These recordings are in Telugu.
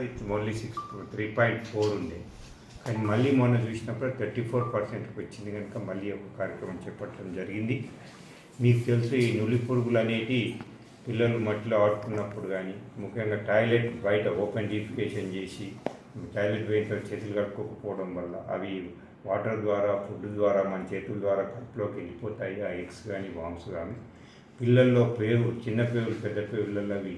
It's only six three point four ఉండే. కానీ మళ్ళీ మొన్న చూసినప్పుడు థర్టీ ఫోర్ పర్సెంట్కి వచ్చింది కనుక మళ్ళీ ఒక కార్యక్రమం చేపట్టడం జరిగింది. మీకు తెలుసు ఈ నులి పురుగులు అనేది పిల్లలు మట్టిలో ఆడుకున్నప్పుడు కానీ ముఖ్యంగా టాయిలెట్ బయట ఓపెన్ డీఫికేషన్ చేసి టాయిలెట్ వేయటం చేతులు కట్టుకోకపోవడం వల్ల అవి వాటర్ ద్వారా ఫుడ్ ద్వారా మన చేతుల ద్వారా కడుపులోకి వెళ్ళిపోతాయి. ఆ ఎగ్స్ కానీ వామ్స్ కానీ. పిల్లల్లో పేరు చిన్న పేరు పెద్ద పేరులలో అవి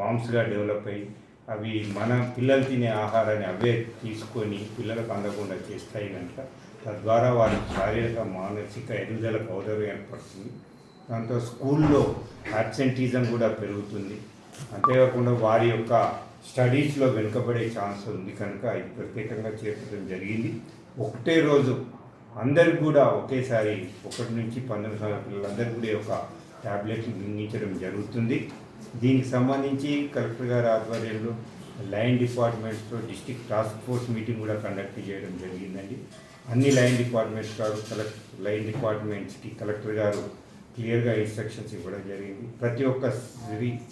వామ్స్గా డెవలప్ అయ్యి అవి మన పిల్లలు తినే ఆహారాన్ని అవే తీసుకొని పిల్లలకు అందకుండా చేస్తాయి కనుక తద్వారా వారి శారీరక మానసిక ఎదుగుదలకు అవసరం ఏర్పడుతుంది. దాంతో స్కూల్లో అబ్సెంటీజం కూడా పెరుగుతుంది. అంతేకాకుండా వారి యొక్క స్టడీస్లో వెనుకబడే ఛాన్స్ ఉంది కనుక ఇది ప్రత్యేకంగా చేర్చడం జరిగింది. ఒకటే రోజు అందరికి కూడా ఒకేసారి ఒకటి నుంచి పంతొమ్మిది సంవత్సరాల పిల్లలందరికీ కూడా ఒక ట్యాబ్లెట్ని ట్యాబ్లెట్లు జరుగుతుంది. దీనికి సంబంధించి కలెక్టర్ గారి ఆధ్వర్యంలో లైన్ డిపార్ట్మెంట్స్తో డిస్టిక్ టాస్క్ ఫోర్స్ మీటింగ్ కూడా కండక్ట్ చేయడం జరిగిందండి. అన్ని లైన్ డిపార్ట్మెంట్స్ గారు కలెక్ట్ లైన్ డిపార్ట్మెంట్స్కి కలెక్టర్ గారు క్లియర్గా ఇన్స్ట్రక్షన్స్ ఇవ్వడం జరిగింది. ప్రతి ఒక్క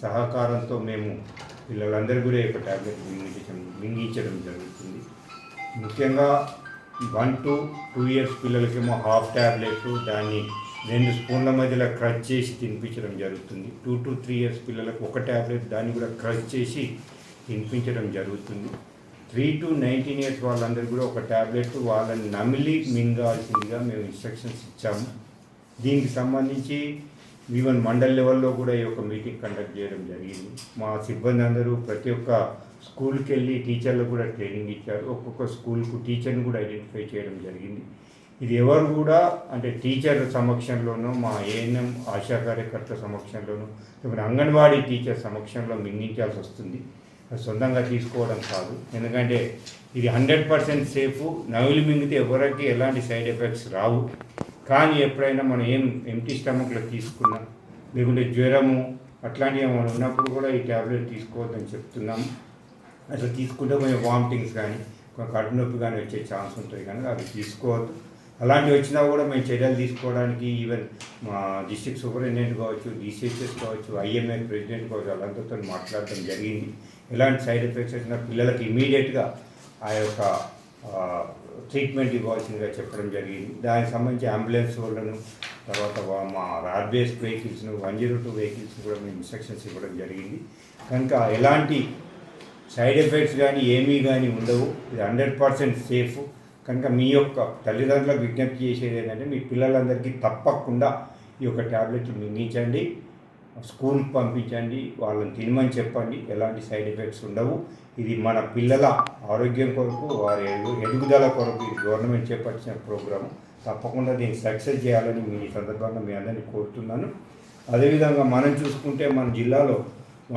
సహకారంతో మేము పిల్లలందరూ కూడా యొక్క ట్యాబ్లెట్ మింగించడం మింగించడం జరుగుతుంది. ముఖ్యంగా వన్ టు టూ ఇయర్స్ పిల్లలకేమో హాఫ్ ట్యాబ్లెట్ దాన్ని రెండు స్పూన్ల మధ్యలో క్రచ్ చేసి తినిపించడం జరుగుతుంది. టూ టు త్రీ ఇయర్స్ పిల్లలకు ఒక ట్యాబ్లెట్ దాన్ని కూడా క్రచ్ చేసి తినిపించడం జరుగుతుంది. త్రీ టు నైన్టీన్ ఇయర్స్ వాళ్ళందరూ కూడా ఒక ట్యాబ్లెట్ వాళ్ళని నమిలి మింగాల్సిందిగా మేము ఇన్స్ట్రక్షన్స్ ఇచ్చాము. దీనికి సంబంధించి ఈవెన్ మండల్ లెవెల్లో కూడా ఈ యొక్క మీటింగ్ కండక్ట్ చేయడం జరిగింది. మా సిబ్బంది అందరూ ప్రతి ఒక్క స్కూల్కి వెళ్ళి టీచర్లకు కూడా ట్రైనింగ్ ఇచ్చారు. ఒక్కొక్క స్కూల్కు టీచర్ని కూడా ఐడెంటిఫై చేయడం జరిగింది. ఇది ఎవరు కూడా అంటే టీచర్ సమక్షంలోనూ మా ఏఎన్ఎం ఆశా కార్యకర్తల సమక్షంలోనూ ఇప్పుడు అంగన్వాడీ టీచర్ సమక్షంలో మింగించాల్సి వస్తుంది. సొంతంగా తీసుకోవడం కాదు. ఎందుకంటే ఇది హండ్రెడ్ పర్సెంట్ సేఫ్. నవిలి మింగితే ఎవరికి ఎలాంటి సైడ్ ఎఫెక్ట్స్ రావు. కానీ ఎప్పుడైనా మనం ఏం ఎంటీ స్టమక్లో తీసుకున్నా లేకుంటే జ్వరము అట్లాంటివి ఏమైనా ఉన్నప్పుడు కూడా ఈ ట్యాబ్లెట్ తీసుకోవద్దని చెప్తున్నాము అట్లా తీసుకుంటే కొంచెం వామిటింగ్స్ కానీ కొంచెం కడుపు నొప్పి కానీ వచ్చే ఛాన్స్ ఉంటుంది కానీ అవి తీసుకోవద్దు. అలాంటివి వచ్చినా కూడా మేము చర్యలు తీసుకోవడానికి ఈవెన్ మా డిస్ట్రిక్ట్ సూపరింటెండెంట్ కావచ్చు డిసిహెచ్ఎస్ కావచ్చు ఐఎంఏ ప్రెసిడెంట్ కావచ్చు వాళ్ళందరితో మాట్లాడటం జరిగింది. ఎలాంటి సైడ్ ఎఫెక్ట్స్ వచ్చినా పిల్లలకి ఇమీడియట్గా ఆ యొక్క ట్రీట్మెంట్ ఇవ్వాల్సిందిగా చెప్పడం జరిగింది. దానికి సంబంధించి అంబులెన్స్ వాళ్ళను తర్వాత మా రాడ్బేస్ వెహికల్స్ను వన్ జీరో టూ వెహికల్స్ కూడా మేము ఇన్స్ట్రక్షన్స్ ఇవ్వడం జరిగింది. కనుక ఎలాంటి సైడ్ ఎఫెక్ట్స్ కానీ ఏమీ కానీ ఉండవు. ఇది హండ్రెడ్ పర్సెంట్ సేఫ్. కనుక మీ యొక్క తల్లిదండ్రులకు విజ్ఞప్తి చేసేది ఏంటంటే మీ పిల్లలందరికీ తప్పకుండా ఈ యొక్క ట్యాబ్లెట్ మింగించండి స్కూల్కి పంపించండి వాళ్ళని తినమని చెప్పండి ఎలాంటి సైడ్ ఎఫెక్ట్స్ ఉండవు. ఇది మన పిల్లల ఆరోగ్యం కొరకు వారి ఎదుగుదల కొరకు ఇది గవర్నమెంట్ చేపట్టిన ప్రోగ్రాం తప్పకుండా దీన్ని సక్సెస్ చేయాలని మీ సందర్భంగా మీ అందరినీ కోరుతున్నాను. అదేవిధంగా మనం చూసుకుంటే మన జిల్లాలో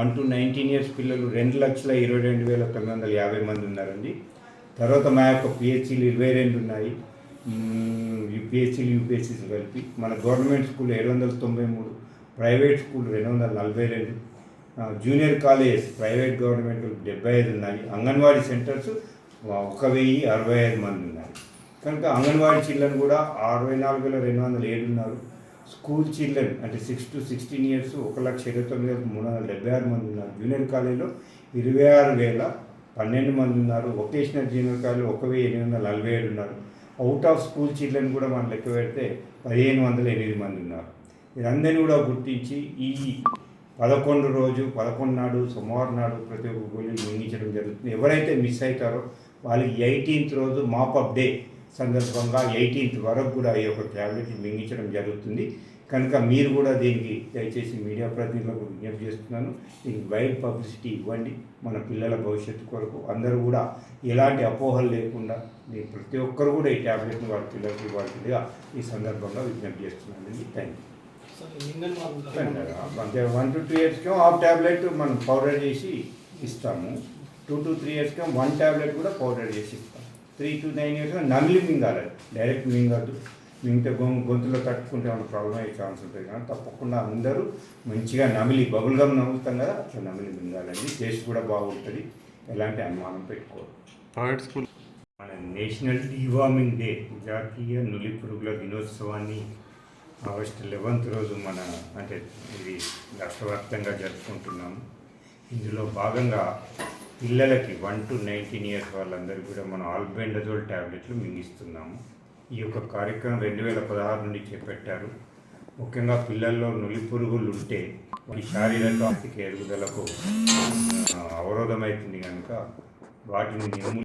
వన్ టు నైన్టీన్ ఇయర్స్ పిల్లలు రెండు లక్షల ఇరవై రెండు వేల తొమ్మిది వందల యాభై మంది ఉన్నారండి. తర్వాత మా యొక్క పిహెచ్సీలు ఇరవై రెండు ఉన్నాయి. యూపీఎస్సీలు యూపీఎస్సీలు కలిపి మన గవర్నమెంట్ స్కూల్ ఏడు వందల తొంభై మూడు ప్రైవేట్ స్కూల్ రెండు వందల నలభై రెండు జూనియర్ కాలేజ్ ప్రైవేట్ గవర్నమెంట్ డెబ్బై ఐదు ఉన్నాయి. అంగన్వాడీ సెంటర్స్ ఒక వెయ్యి అరవై ఐదు మంది ఉన్నారు కనుక అంగన్వాడీ చిల్డ్రన్ కూడా అరవై నాలుగు వేల రెండు వందల ఏడు ఉన్నారు. స్కూల్ చిల్డ్రన్ అంటే సిక్స్ టు సిక్స్టీన్ ఇయర్స్ ఒక లక్ష ఇరవై తొమ్మిది వేల మూడు వందల డెబ్బై ఆరు మంది ఉన్నారు. జూనియర్ కాలేజీలో ఇరవై ఆరు వేల పన్నెండు మంది ఉన్నారు. వొకేషనల్ జీవనకాలు కాలేజీలో ఒక వెయ్యి ఎనిమిది వందల నలభై ఏడు ఉన్నారు. అవుట్ ఆఫ్ స్కూల్ చిల్డ్రన్ కూడా మనం లెక్క పెడితే పదిహేను వందల ఎనిమిది మంది ఉన్నారు. వీరందరినీ కూడా గుర్తించి ఈ పదకొండు రోజు పదకొండు నాడు సోమవారం నాడు ప్రతి ఒక్క గోళీలు మింగించడం జరుగుతుంది. ఎవరైతే మిస్ అవుతారో వాళ్ళకి ఎయిటీన్త్ రోజు మాపప్ డే సందర్భంగా ఎయిటీన్త్ వరకు కూడా ఈ యొక్క ట్యాబ్లెట్ మింగించడం జరుగుతుంది. కనుక మీరు కూడా దీనికి దయచేసి మీడియా ప్రతినిధులకు విజ్ఞప్తి చేస్తున్నాను. దీనికి వైడ్ పబ్లిసిటీ ఇవ్వండి. మన పిల్లల భవిష్యత్తు కొరకు అందరూ కూడా ఎలాంటి అపోహలు లేకుండా దీని ప్రతి ఒక్కరు కూడా ఈ ట్యాబ్లెట్ని వాళ్ళ పిల్లలకి ఇవ్వాల్సిందిగా ఈ సందర్భంగా విజ్ఞప్తి చేస్తున్నానండి థ్యాంక్ యూ అంటే వన్ టు టూ ఇయర్స్కి హాఫ్ ట్యాబ్లెట్ మనం పౌడర్ చేసి ఇస్తాము. టూ టు త్రీ ఇయర్స్కి వన్ ట్యాబ్లెట్ కూడా పౌడర్ చేసి ఇస్తాం త్రీ టు నైన్ ఇయర్స్ నమిలి మింగాలి డైరెక్ట్ మింగద్దు. మింగితే గొం గొంతులో తట్టుకుంటే ఏమైనా ప్రాబ్లం అయ్యే ఛాన్స్ ఉంటుంది కానీ తప్పకుండా అందరూ మంచిగా నమిలి బబుల్ గమ్ నవ్వుతాం కదా అట్లా నమిలి మింగాలండి. టేస్ట్ కూడా బాగుంటుంది. ఎలాంటి అనుమానం స్కూల్ మన నేషనల్ డివార్మింగ్ డే జాతీయ నులి పురుగుల దినోత్సవాన్ని ఆగస్టు లెవెన్త్ రోజు మన అంటే ఇది రాష్ట్రవ్యాప్తంగా జరుపుకుంటున్నాము. ఇందులో భాగంగా పిల్లలకి వన్ టు నైన్టీన్ ఇయర్స్ వాళ్ళందరికీ కూడా మనం ఆల్బెండజోల్ ట్యాబ్లెట్లు మింగిస్తున్నాము. ఈ యొక్క కార్యక్రమం రెండు వేల పదహారు నుండి చేపట్టారు. ముఖ్యంగా పిల్లల్లో నులి పురుగులు ఉంటే వాటి శారీరక ఆర్థిక ఎదుగుదలకు ఆ, అవరోధమవుతుంది కనుక వాటిని నిర్మూ